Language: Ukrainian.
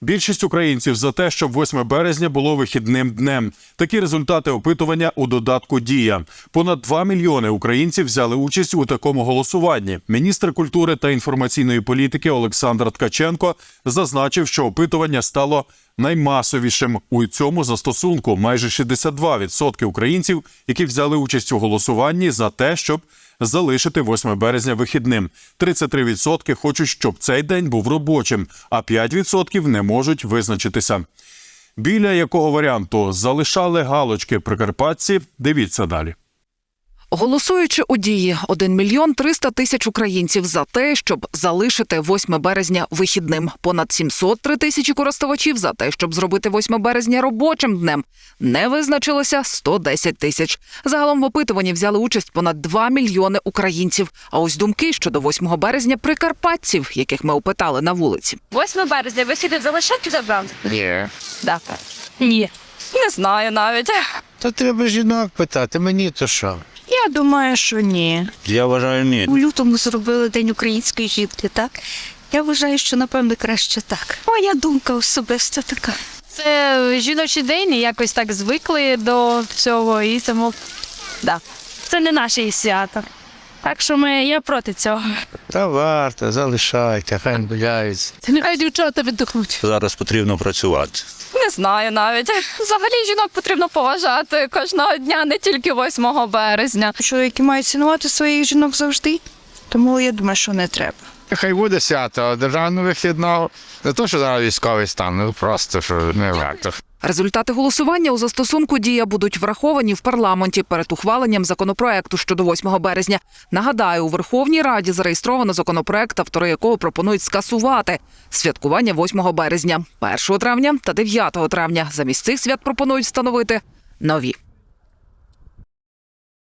Більшість українців за те, щоб 8 березня було вихідним днем. Такі результати опитування у додатку Дія. Понад 2 мільйони українців взяли участь у такому голосуванні. Міністр культури та інформаційної політики Олександр Ткаченко зазначив, що опитування стало наймасовішим у цьому застосунку. Майже 62% українців, які взяли участь у голосуванні за те, щоб залишити 8 березня вихідним. 33% хочуть, щоб цей день був робочим, а 5% не можуть визначитися. Біля якого варіанту залишали галочки прикарпатці? Дивіться далі. Голосуючи у дії 1 мільйон 300 тисяч українців за те, щоб залишити 8 березня вихідним. Понад 703 тисячі користувачів за те, щоб зробити 8 березня робочим днем. Не визначилося 110 тисяч. Загалом в опитуванні взяли участь понад 2 мільйони українців. А ось думки щодо 8 березня прикарпатців, яких ми опитали на вулиці. 8 березня ви залишати забрали? Ні. Ні. Не знаю навіть. Та треба жінок питати, мені то що? Я думаю, що ні. Я вважаю, ні. У лютому зробили День української жінки, так? Я вважаю, що напевно краще так. Моя думка особиста така. Це жіночий день, і якось так звикли до цього, і тому да. це не наше свято. Так що ми, я проти цього. Та варто, залишайте, хай гуляють. Нехай дівчата віддохнуть. Зараз потрібно працювати. Знаю навіть. Взагалі жінок потрібно поважати кожного дня, не тільки 8 березня. Чоловіки мають цінувати своїх жінок завжди, тому я думаю, що не треба. Хай буде свято, державного вихідного. Не то, що зараз військовий стан, ну просто що не варто. Результати голосування у застосунку дія будуть враховані в парламенті перед ухваленням законопроекту щодо 8 березня. Нагадаю, у Верховній Раді зареєстровано законопроект, автори якого пропонують скасувати святкування 8 березня, 1 травня та 9 травня. Замість цих свят пропонують встановити нові.